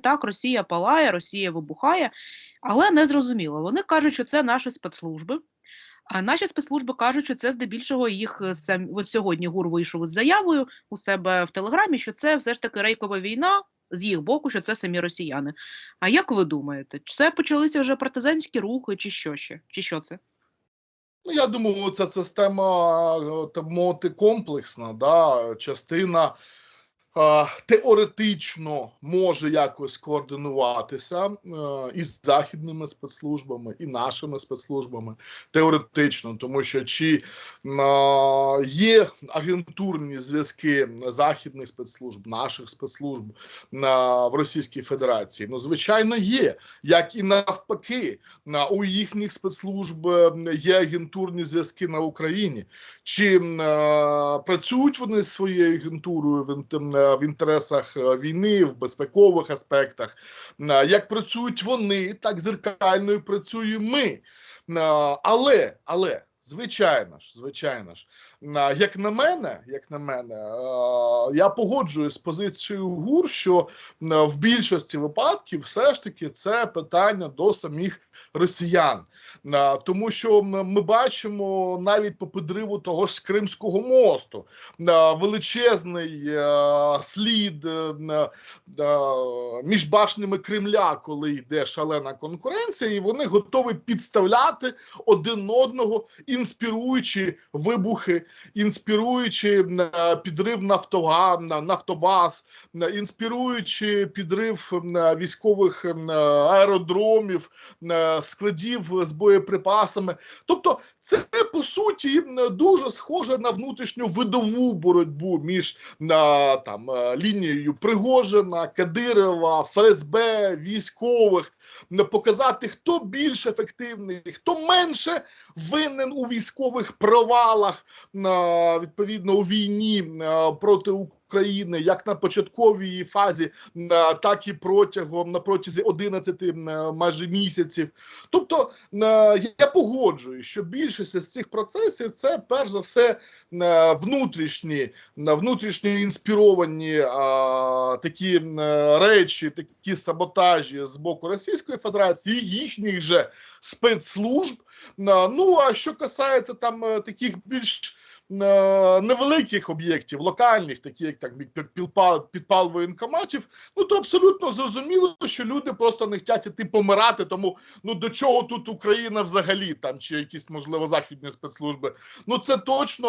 так, Росія палає, Росія вибухає, але не зрозуміло. Вони кажуть, що це наші спецслужби. А наші спецслужби кажуть, що це здебільшого їх е, сам от сьогодні ГУР вийшов із заявою у себе в телеграмі, що це все ж таки рейкова війна з їх боку, що це самі росіяни. А як ви думаєте, чи це почалися вже партизанські рухи, чи що ще? Чи що це? Ну, я думаю, ця система е, комплексна, да, частина теоретично може якось координуватися е, із західними спецслужбами, і нашими спецслужбами. Теоретично, тому що чи е, є агентурні зв'язки західних спецслужб, наших спецслужб е, в Російській Федерації? Ну, звичайно, є, як і навпаки. На- у їхніх спецслужб є агентурні зв'язки на Україні. Чи працюють вони з своєю агентурою в, в інтересах е, війни, в безпекових аспектах? Е, Як працюють вони, так зеркально і працюємо ми. Е, Але, але. Звичайно ж, звичайно ж, як на мене, як на мене, я погоджуюсь з позицією ГУР, що в більшості випадків все ж таки це питання до самих росіян, тому що ми бачимо навіть по підриву того ж Кримського мосту. Величезний слід е, між башнями Кремля, коли йде шалена конкуренція, і вони готові підставляти один одного, інспіруючи вибухи, інспіруючи е, підрив нафтога, на- нафтобаз, е, інспіруючи підрив е, військових е, аеродромів, е, складів з боєприпасами. Тобто, це по суті дуже схоже на внутрішню видову боротьбу між е, там е, лінією Пригожина, Кадирова, ФСБ, військових. Показати, хто більш ефективний, хто менше винен у військових провалах, відповідно у війні е, проти України, як на початковій фазі, так і протягом на протязі 11 е, майже місяців. Тобто е, я погоджую, що більшість з цих процесів це перш за все е, внутрішні, внутрішньо інспіровані такі речі, такі саботажі з боку Російської Федерації, їхніх же спецслужб. Ну а що касається там таких більш невеликих об'єктів, локальних, такі як так підпал, підпал воєнкоматів, ну то абсолютно зрозуміло, що люди просто не хочуть іти помирати. Тому ну до чого тут Україна взагалі там чи якісь можливо західні спецслужби? Ну це точно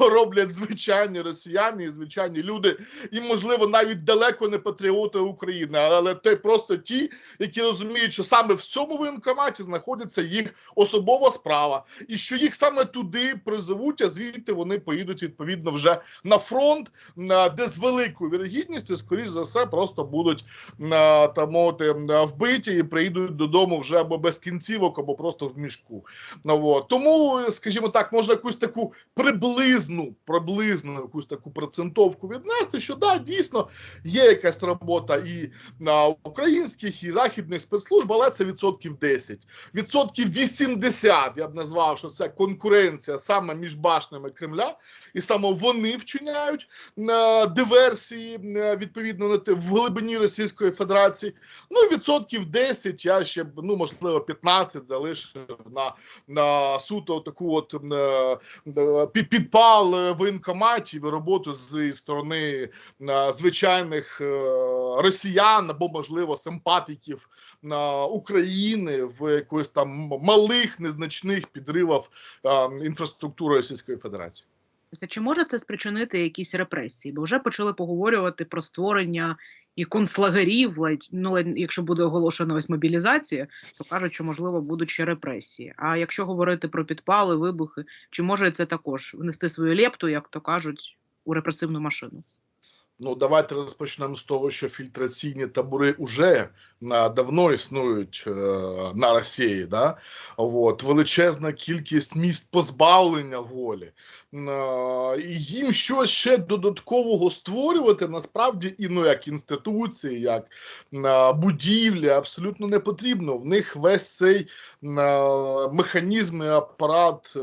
роблять звичайні росіяни і звичайні люди, і можливо навіть далеко не патріоти України, але те просто ті, які розуміють, що саме в цьому воєнкоматі знаходиться їх особова справа, і що їх саме туди призовуть, а звідти вони поїдуть відповідно вже на фронт, де з великою вірогідністю, скоріш за все, просто будуть на та мовити вбиті і приїдуть додому вже або без кінцівок, або просто в мішку. Ну. Тому, скажімо так, можна якусь таку приблизну, приблизну якусь таку процентовку віднести, що да, дійсно є якась робота і на українських, і західних спецслужб, але це відсотків 10. Відсотків 80 я б назвав, що це конкуренція саме між башнями Кремля, і саме вони вчиняють е, диверсії е, відповідно на те в глибині Російської Федерації. Ну відсотків 10 я ще ну можливо 15 залишив на, на суто таку от е, пі- підпал воєнкоматів і роботу з сторони звичайних росіян або можливо симпатиків України в якоїсь там малих незначних підривах е, інфраструктури Російської Федерації. Тобто, Чи може це спричинити якісь репресії? Бо вже почали поговорювати про створення і концлагерів, ну, якщо буде оголошена ось мобілізація, то кажуть, що можливо будуть ще репресії. А якщо говорити про підпали, вибухи, чи може це також внести свою лепту, як то кажуть, у репресивну машину? Ну, давайте розпочнемо з того, що фільтраційні табори вже давно існують е, на Росії. Да? От, величезна кількість міст позбавлення волі. І їм щось ще додаткового створювати насправді і ну, як інституції, як а, будівлі абсолютно не потрібно. В них весь цей а, механізм і апарат е,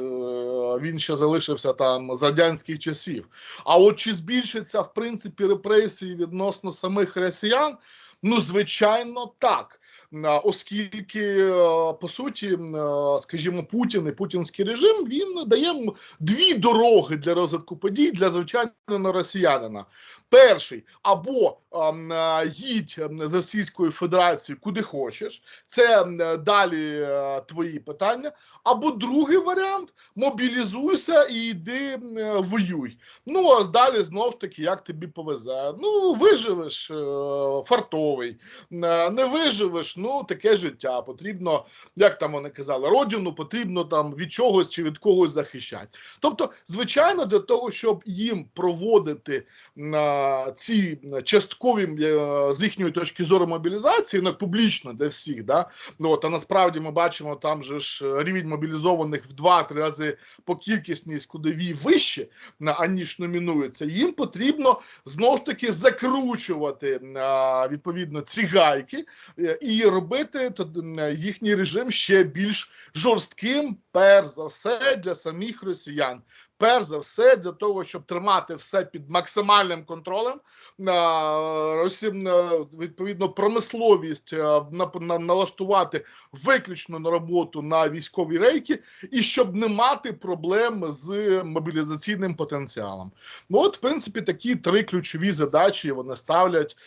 він ще залишився там з радянських часів. А от чи збільшиться в принципі репресії відносно самих росіян? Ну, звичайно, так. Оскільки, е, по суті, е, скажімо, Путін і путінський режим він дає дві дороги для розвитку подій для звичайного росіянина. Перший або е, їдь з Російською Федерацією куди хочеш, це далі твої питання. Або другий варіант мобілізуйся і йди воюй. Ну а далі знову ж таки, як тобі повезе. Ну, виживеш фартовий, не виживеш, ну таке життя. Потрібно, як там вони казали, родину потрібно там від чогось чи від когось захищати. Тобто, звичайно, для того, щоб їм проводити е, ці часткові е, з їхньої точки зору мобілізації, не публічно для всіх, да, ну от, а насправді ми бачимо там же ж рівень мобілізованих в 2-3 рази по кількісній складовій вище, аніж номінується, їм потрібно знову ж таки закручувати а, відповідно ці гайки е, і робити їхній режим ще більш жорстким, перш за все, для самих росіян. Перш за все, для того, щоб тримати все під максимальним контролем, а, відповідно промисловість на- налаштувати виключно на роботу на військові рейки, і щоб не мати проблем з мобілізаційним потенціалом. Ну, от, в принципі, такі три ключові задачі вони ставлять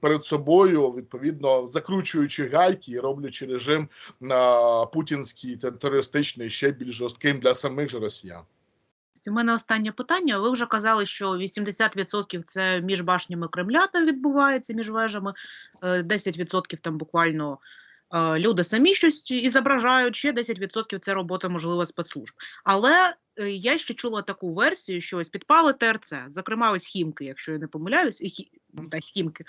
перед собою, відповідно, закручуючи гайки і роблячи режим путінський терористичний ще більш жорстким для самих же росіян. У мене останнє питання. Ви вже казали, що 80% це між башнями Кремля там відбувається, між вежами, е, 10% там буквально е, люди самі щось і зображають, ще 10% це робота, можливо, спецслужб. Але е, я ще чула таку версію, що ось підпали ТРЦ, зокрема, ось хімки, якщо я не помиляюсь, і хі... та, хімки.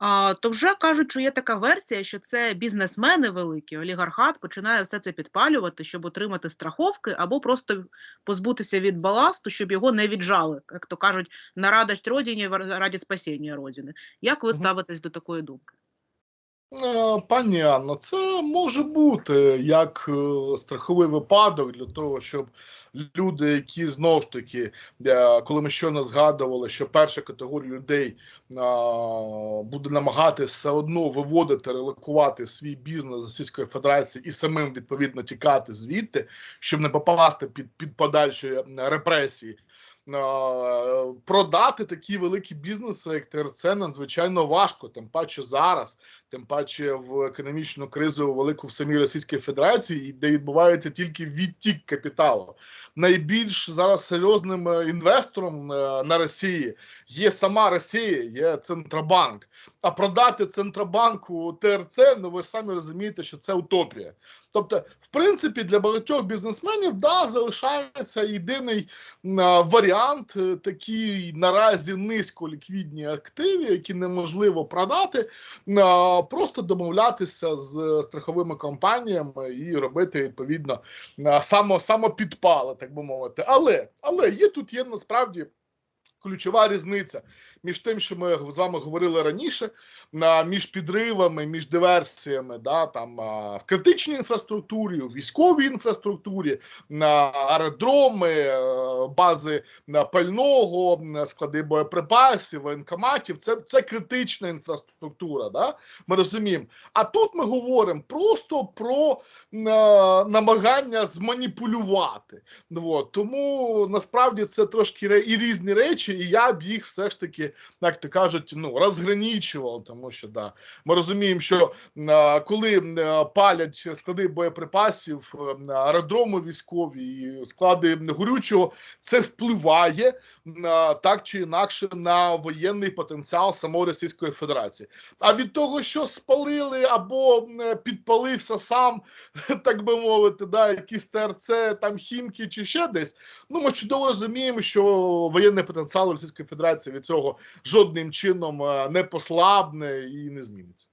А, то вже кажуть, що є така версія, що це бізнесмени великі, олігархат починає все це підпалювати, щоб отримати страховки, або просто позбутися від баласту, щоб його не віджали, як то кажуть, на радость родині, в- раді спасіння родини. Як ви ставитесь до такої думки? Е, Пані Анно, це може бути як е, страховий випадок для того, щоб люди, які знову ж таки, е, коли ми щойно згадували, що перша категорія людей буде намагатися все одно виводити, релокувати свій бізнес Російської Федерації і самим відповідно тікати звідти, щоб не попасти під, під подальші репресії. Продати такі великі бізнеси, як ТРЦ, надзвичайно важко, тим паче зараз, тим паче в економічну кризу велику в самій Російській Федерації, де відбувається тільки відтік капіталу. Найбільш зараз серйозним е, інвестором е, на Росії є сама Росія, є Центробанк. А продати Центробанку ТРЦ, ну ви ж самі розумієте, що це утопія. Тобто, в принципі, для багатьох бізнесменів да, залишається єдиний а, варіант, е, такі наразі низьколіквідні активи, які неможливо продати, а, просто домовлятися з страховими компаніями і робити відповідно само, самопідпали, так би мовити. Але, але є тут є насправді. Ключова різниця між тим, що ми з вами говорили раніше, між підривами, між диверсіями, да там в критичній інфраструктурі, у військовій інфраструктурі, на аеродроми, бази пального, склади боєприпасів, воєнкоматів. Це, це критична інфраструктура. Да? Ми розуміємо. А тут ми говоримо просто про е, намагання зманіпулювати. От. Тому насправді це трошки і різні речі, і я б їх все ж таки, як то кажуть, ну розгранічував, тому що да, ми розуміємо, що е, коли е, палять склади боєприпасів, аеродроми військові, і склади горючого, це впливає так чи інакше на воєнний потенціал самої Російської Федерації. А від того, що спалили або е, підпалився сам, так би мовити, да, якісь ТРЦ, там хімки чи ще десь. Ну ми чудово розуміємо, що воєнний потенціал Російської Федерації від цього жодним чином е, не послабне і не зміниться.